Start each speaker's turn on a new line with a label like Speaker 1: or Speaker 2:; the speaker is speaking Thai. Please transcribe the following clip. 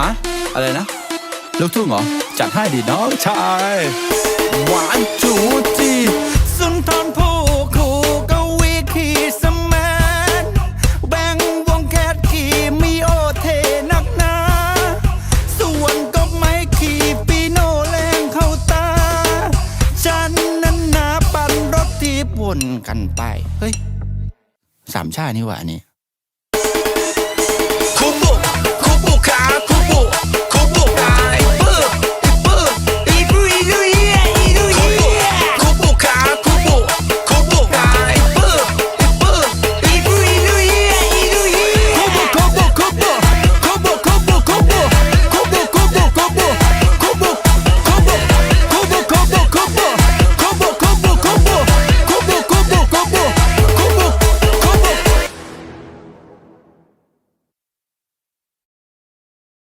Speaker 1: อะอะไรนะลูกทุ่งเหรอ จัดให้ดีน้องชายหวานจูจีสุนทรภู่คู่กวีขีสมานแบ่งวงแคทขีมีโอเทนักหนา ส่วนก็ไม่ขีปีโนแรงเข้าตา ฉันนั้นนาปั่นรถที่วนกันไป เฮ้ย สามชาตินี่หว่านี่